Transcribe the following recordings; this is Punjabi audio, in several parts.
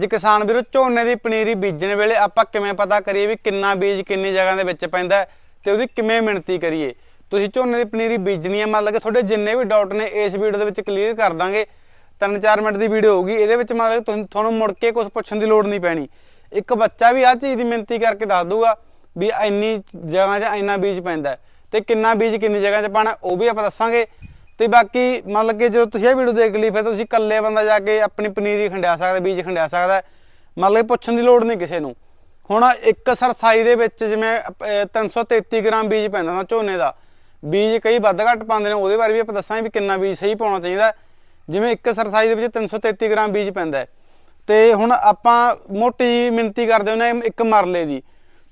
ਜੇ ਕਿਸਾਨ ਵੀਰੋ ਝੋਨੇ ਦੀ ਪਨੀਰੀ ਬੀਜਣ ਵੇਲੇ ਆਪਾਂ ਕਿਵੇਂ ਪਤਾ ਕਰੀਏ ਵੀ ਕਿੰਨਾ ਬੀਜ ਕਿੰਨੀ ਜਗ੍ਹਾ ਦੇ ਵਿੱਚ ਪੈਂਦਾ ਹੈ ਤੇ ਉਹਦੀ ਕਿਵੇਂ ਮਿਣਤੀ ਕਰੀਏ? ਤੁਸੀਂ ਝੋਨੇ ਦੀ ਪਨੀਰੀ ਬੀਜਣੀ ਹੈ, ਮਤਲਬ ਕਿ ਤੁਹਾਡੇ ਜਿੰਨੇ ਵੀ ਡਾਊਟ ਨੇ ਇਸ ਵੀਡੀਓ ਦੇ ਵਿੱਚ ਕਲੀਅਰ ਕਰ ਦਾਂਗੇ। 3-4 ਮਿੰਟ ਦੀ ਵੀਡੀਓ ਹੋਊਗੀ, ਇਹਦੇ ਵਿੱਚ ਮਤਲਬ ਕਿ ਤੁਹਾਨੂੰ- ਤੁਹਾਨੂੰ ਮੁੜ ਕੇ ਕੁਝ ਪੁੱਛਣ ਦੀ ਲੋੜ ਨਹੀਂ ਪੈਣੀ। ਇੱਕ ਬੱਚਾ ਵੀ ਆਹ ਚੀਜ਼ ਦੀ ਮਿਣਤੀ ਕਰਕੇ ਦੱਸ ਦੂਗਾ ਵੀ ਇੰਨੀ ਜਗ੍ਹਾ 'ਚ ਇੰਨਾ ਬੀਜ ਪੈਂਦਾ ਹੈ ਤੇ ਕਿੰਨਾ ਬੀਜ ਕਿੰਨੀ ਜਗ੍ਹਾ 'ਚ ਪਾਣਾ ਉਹ ਵੀ ਆਪਾਂ ਦੱਸਾਂਗੇ। ਤੇ ਬਾਕੀ ਮੰਨ ਲਓ ਕਿ ਜਦੋਂ ਤੁਸੀਂ ਇਹ ਵੀਡੀਓ ਦੇਖ ਲਈ ਫਿਰ ਤੁਸੀਂ ਇਕੱਲੇ ਬੰਦਾ ਜਾ ਕੇ ਆਪਣੀ ਪਨੀਰੀ ਖੰਡਿਆ ਸਕਦਾ ਬੀਜ ਖੰਡਿਆ ਸਕਦਾ ਹੈ। ਮੰਨ ਲਓ ਕਿ ਪੁੱਛਣ ਦੀ ਲੋੜ ਨਹੀਂ ਕਿਸੇ ਨੂੰ ਹੁਣ ਇੱਕ ਸਰਸਾਈ ਦੇ ਵਿੱਚ ਜਿਵੇਂ ਅਹ, 333 ਗ੍ਰਾਮ ਬੀਜ ਪੈਂਦਾ ਨਾ ਝੋਨੇ ਦਾ ਬੀਜ ਕਈ ਵੱਧ ਘੱਟ ਪਾਉਂਦੇ ਨੇ ਉਹਦੇ ਬਾਰੇ ਵੀ ਆਪਾਂ ਦੱਸਾਂਗੇ ਵੀ ਕਿੰਨਾ ਬੀਜ ਸਹੀ ਪਾਉਣਾ ਚਾਹੀਦਾ ਜਿਵੇਂ ਇੱਕ ਸਰਸਾਈ ਦੇ ਵਿੱਚ 333 ਗ੍ਰਾਮ ਬੀਜ ਪੈਂਦਾ ਹੈ। ਤੇ ਹੁਣ ਆਪਾਂ ਮੋਟੀ ਜਿਹੀ ਮਿਣਤੀ ਕਰਦੇ ਹੁੰਦੇ ਹਾਂ ਇੱਕ ਮਰਲੇ ਦੀ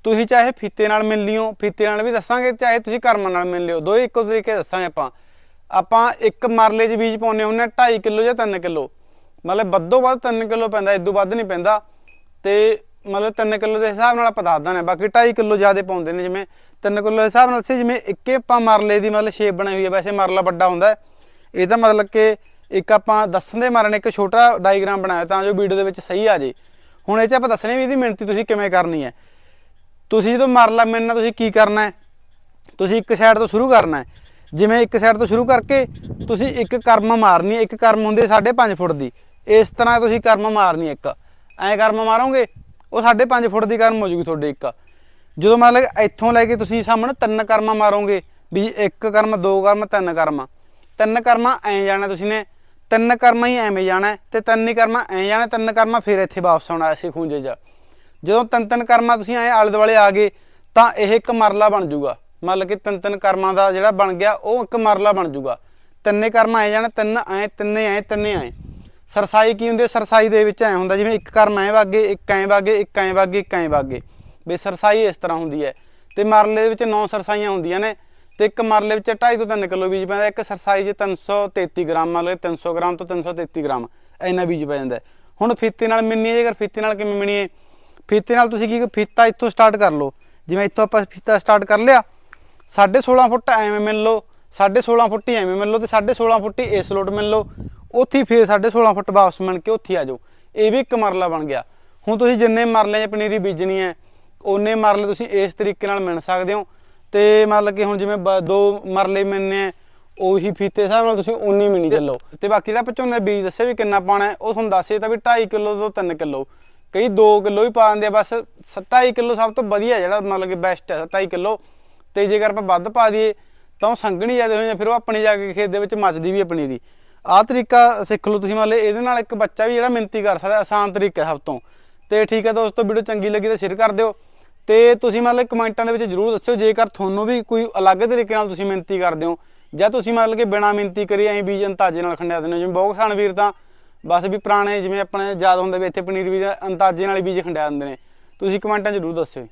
ਤੁਸੀਂ ਚਾਹੇ ਫੀਤੇ ਨਾਲ ਮਿਲ ਲਿਓ ਫੀਤੇ ਨਾਲ ਵੀ ਦੱਸਾਂਗੇ ਚਾਹੇ ਤੁਸੀਂ ਕਰਮ ਨਾਲ ਮਿਲ ਲਿਓ ਦੋਏ ਇੱਕੋ ਤਰੀਕੇ ਦੱਸਾਂਗੇ ਆਪਾਂ ਆਪਾਂ ਇੱਕ ਮਰਲੇ 'ਚ ਬੀਜ ਪਾਉਂਦੇ ਹੁੰਦੇ ਹਾਂ 2.5 ਕਿਲੋ ਜਾਂ 3 ਕਿਲੋ। ਮਤਲਬ ਵੱਧੋ ਵੱਧ 3 ਕਿਲੋ ਪੈਂਦਾ ਇਦੋਂ ਵੱਧ ਨਹੀਂ ਪੈਂਦਾ। ਤੇ ਮਤਲਬ 3 ਕਿਲੋ ਦੇ ਹਿਸਾਬ ਨਾਲ ਆਪਾਂ ਦੱਸ ਦਾਂ ਬਾਕੀ 2.5 ਕਿਲੋ ਜ਼ਿਆਦਾ ਪਾਉਂਦੇ ਨੇ ਜਿਵੇਂ 3 ਕਿਲੋ ਦੇ ਹਿਸਾਬ ਨਾਲ ਸੀ, ਜਿਵੇਂ ਇੱਕੇ ਆਪਾਂ ਮਰਲੇ ਦੀ ਮਤਲਬ ਸ਼ੇਪ ਬਣਾਈ ਹੋਈ ਹੈ, ਵੈਸੇ ਮਰਲਾ ਵੱਡਾ ਹੁੰਦਾ ਹੈ। ਇਹਦਾ ਮਤਲਬ ਕਿ ਇੱਕ ਆਪਾਂ ਦੱਸਣ ਦੇ ਮਾਰਨ ਇੱਕ ਛੋਟਾ ਡਾਇਗਰਾਮ ਬਣਾਇਆ ਤਾਂ ਜੋ ਵੀਡੀਓ ਦੇ ਵਿੱਚ ਸਹੀ ਆ ਜੇ। ਹੁਣ ਇਹ 'ਚ ਆਪਾਂ ਦੱਸਣੇ ਵੀ ਇਹਦੀ ਮਿਹਨਤੀ ਤੁਸੀਂ ਕਿਵੇਂ ਕਰਨੀ ਹੈ। ਤੁਸੀਂ ਜਦੋਂ ਮਰਲਾ ਮਿਲਣਾ, ਤੁਸੀਂ ਕੀ ਕਰਨਾ ਹੈ? ਤੁਸੀਂ ਇੱਕ ਸਾਈਡ ਤੋਂ ਸ਼ੁਰੂ ਕਰਨਾ ਹੈ। ਜਿਵੇਂ ਇੱਕ ਸਾਈਡ ਤੋਂ ਸ਼ੁਰੂ ਕਰਕੇ ਤੁਸੀਂ ਇੱਕ ਕਰਮ ਮਾਰਨੀ ਹੈ ਇੱਕ ਕਰਮ ਹੁੰਦੀ ਹੈ 5.5 ਫੁੱਟ ਦੀ। ਇਸ ਤਰ੍ਹਾਂ ਤੁਸੀਂ ਕਰਮ ਮਾਰਨੀ ਇੱਕ। ਐਂ ਕਰਮ ਮਾਰੋਗੇ, ਉਹ 5.5 ਫੁੱਟ ਦੀ ਕਰਮ ਹੋ ਜੂਗੀ ਤੁਹਾਡੇ ਇੱਕ। ਜਦੋਂ ਮਤਲਬ ਇੱਥੋਂ ਲੈ ਕੇ ਤੁਸੀਂ ਸਾਹਮਣੇ ਤਿੰਨ ਕਰਮਾਂ ਮਾਰੋਗੇ, ਵੀ ਇੱਕ ਕਰਮ, ਦੋ ਕਰਮ, ਤਿੰਨ ਕਰਮ। ਤਿੰਨ ਕਰਮਾਂ ਐਂ ਜਾਣਾ ਤੁਸੀਂ ਨੇ, ਤਿੰਨ ਕਰਮਾਂ ਹੀ ਐਵੇਂ ਜਾਣਾ ਹੈ ਤੇ ਤਿੰਨ ਹੀ ਕਰਮਾਂ ਐਂ ਜਾਣਾ, ਤਿੰਨ ਕਰਮਾਂ ਫਿਰ ਇੱਥੇ ਵਾਪਸ ਆਉਣਾ ਐਸੇ ਖੂੰਜੇ 'ਚ। ਜਦੋਂ ਤਿੰਨ ਤਿੰਨ ਕਰਮਾਂ ਤੁਸੀਂ ਐ ਆਲੇ ਦੁਆਲੇ ਆ ਗਏ, ਤਾਂ ਇਹ ਇੱਕ ਮਰਲਾ ਬਣ ਜਾਊਗਾ ਮੰਨ ਲਓ ਕਿ ਤਿੰਨ ਤਿੰਨ ਕਰਮਾਂ ਦਾ ਜਿਹੜਾ ਬਣ ਗਿਆ, ਉਹ ਇੱਕ ਮਰਲਾ ਬਣ ਜਾਊਗਾ। ਤਿੰਨੇ ਕਰਮ ਆਏ ਜਾਣ, ਤਿੰਨ ਐ ਤਿੰਨੇ ਐ ਤਿੰਨੇ ਐ ਸਰਸਾਈ ਕੀ ਹੁੰਦੀ ਹੈ? ਸਰਸਾਈ ਦੇ ਵਿੱਚ ਐ ਹੁੰਦਾ, ਜਿਵੇਂ ਇੱਕ ਕਰਮ ਐ ਵਾਗੇ, ਇੱਕ ਐ ਵਾਗੇ, ਇੱਕ ਐ ਵਾਗੇ, ਇੱਕ ਐ ਵਾਗੇ। ਵੀ ਸਰਸਾਈ ਇਸ ਤਰ੍ਹਾਂ ਹੁੰਦੀ ਹੈ। ਤੇ ਮਰਲੇ ਦੇ ਵਿੱਚ ਨੌ ਸਰਸਾਈਆਂ ਹੁੰਦੀਆਂ ਨੇ, ਤੇ ਇੱਕ ਮਰਲੇ ਵਿੱਚ 2.5 ਤੋਂ 3 ਕਿਲੋ ਬੀਜ ਪੈਂਦਾ, ਇੱਕ ਸਰਸਾਈ 'ਚ 333 ਗ੍ਰਾਮ ਮੰਨ ਲਓ 300 ਗ੍ਰਾਮ ਤੋਂ 333 ਗ੍ਰਾਮ ਇੰਨਾ ਬੀਜ ਪੈ ਜਾਂਦਾ ਹੁਣ ਫੀਤੇ ਨਾਲ ਮਿਣਨੀ ਜੇਕਰ ਫੀਤੇ ਨਾਲ ਕਿਵੇਂ ਮਿਣੀਏ? ਫੀਤੇ ਨਾਲ ਤੁਸੀਂ ਕੀ, ਫੀਤਾ ਇੱਥੋਂ ਸਟਾਰਟ ਕਰ ਲਓ। ਜਿਵੇਂ ਇੱਥੋਂ ਆਪਾਂ ਫੀਤਾ ਸਟਾਰਟ ਕਰ ਲਿਆ 16.5 ਫੁੱਟ ਐਵੇਂ ਮਿਲ ਲਓ 16.5 ਫੁੱਟ ਹੀ ਐਵੇਂ ਮਿਲ ਲਓ ਤੇ 16.5 ਫੁੱਟ ਹੀ ਇਸ ਲੋਟ ਮਿਲ ਲਓ। ਉੱਥੇ ਹੀ ਫੇਰ 16.5 ਫੁੱਟ ਵਾਪਸ ਮਿਣ ਕੇ ਉੱਥੇ ਆ ਜਾਓ। ਇਹ ਵੀ ਇੱਕ ਮਰਲਾ ਬਣ ਗਿਆ। ਹੁਣ ਤੁਸੀਂ ਜਿੰਨੇ ਮਰਲੇ 'ਚ ਪਨੀਰੀ ਬੀਜਣੀ ਹੈ ਉਹਨੇ ਮਰਲੇ ਤੁਸੀਂ ਇਸ ਤਰੀਕੇ ਨਾਲ ਮਿਣ ਸਕਦੇ ਹੋ। ਤੇ ਮਤਲਬ ਕਿ ਹੁਣ ਜਿਵੇਂ ਬ- ਦੋ ਮਰਲੇ ਮਿਲਨੇ ਆ ਉਹੀ ਫੀਤੇ ਹਿਸਾਬ ਨਾਲ ਤੁਸੀਂ ਉਨੀ ਮਿਣੀ ਚੱਲੋ। ਤੇ ਬਾਕੀ ਜਿਹੜਾ ਪਚੋਂ ਬੀਜ ਦੱਸਿਆ ਵੀ ਕਿੰਨਾ ਪਾਣਾ ਉਹ ਤੁਹਾਨੂੰ ਦੱਸੇ ਤਾਂ ਵੀ 2.5 ਕਿਲੋ ਤੋਂ 3 ਕਿਲੋ। ਕਈ 2 ਕਿਲੋ ਹੀ ਪਾ ਦਿੰਦੇ ਆ, ਬਸ 2.5 ਕਿਲੋ ਸਭ ਤੋਂ ਵਧੀਆ ਜਿਹੜਾ ਮਤਲਬ ਕਿ ਬੈਸਟ ਹੈ 2.5 ਕਿਲੋ। ਤੇ ਜੇਕਰ ਆਪਾਂ ਵੱਧ ਪਾ ਦਈਏ, ਤਾਂ ਉਹ ਸੰਘਣੀ ਜ਼ਿਆਦਾ ਹੋ ਜਾਂਦੀ ਫਿਰ ਉਹ ਆਪਣੇ ਜਾ ਕੇ ਖੇਤ ਦੇ ਵਿੱਚ ਮੱਚਦੀ ਵੀ ਆਪਣੀ ਦੀ। ਆਹ ਤਰੀਕਾ ਸਿੱਖ ਲਓ ਤੁਸੀਂ ਮੰਨ ਲਓ, ਇਹਦੇ ਨਾਲ ਇੱਕ ਬੱਚਾ ਵੀ ਜਿਹੜਾ ਮਿਹਨਤੀ ਕਰ ਸਕਦਾ, ਆਸਾਨ ਤਰੀਕਾ ਸਭ ਤੋਂ। ਤੇ ਠੀਕ ਹੈ ਦੋਸਤੋ, ਵੀਡੀਓ ਚੰਗੀ ਲੱਗੀ ਤਾਂ ਸ਼ੇਅਰ ਕਰ ਦਿਓ। ਤੇ ਤੁਸੀਂ ਮਤਲਬ ਕਮੈਂਟਾਂ ਦੇ ਵਿੱਚ ਜਰੂਰ ਦੱਸਿਓ, ਜੇਕਰ ਤੁਹਾਨੂੰ ਵੀ ਕੋਈ ਅਲੱਗ ਤਰੀਕੇ ਨਾਲ ਤੁਸੀਂ ਮਿਹਨਤੀ ਕਰਦੇ ਹੋ, ਜਾਂ ਤੁਸੀਂ ਮਤਲਬ ਕਿ ਬਿਨਾ ਮਿਹਨਤੀ ਕਰੀ ਐਂ ਬੀਜ ਅੰਤਾਜੇ ਨਾਲ ਖੰਡਿਆ ਦਿੰਦੇ ਹੋ, ਜਿਵੇਂ ਬਹੁਤ ਕਿਸਾਨ ਵੀਰ ਤਾਂ ਬਸ ਵੀ ਪੁਰਾਣੇ ਜਿਵੇਂ ਆਪਣੇ ਯਾਦ ਹੁੰਦੇ ਵੀ ਇੱਥੇ ਪਨੀਰ ਵੀ ਅੰਤਾਜੇ ਨਾਲ ਹੀ ਬੀਜ ਖੰਡਿਆ ਦਿੰਦੇ ਨੇ। ਤੁਸੀਂ ਕਮੈਂਟਾਂ ਜਰੂਰ ਦੱਸਿਓ।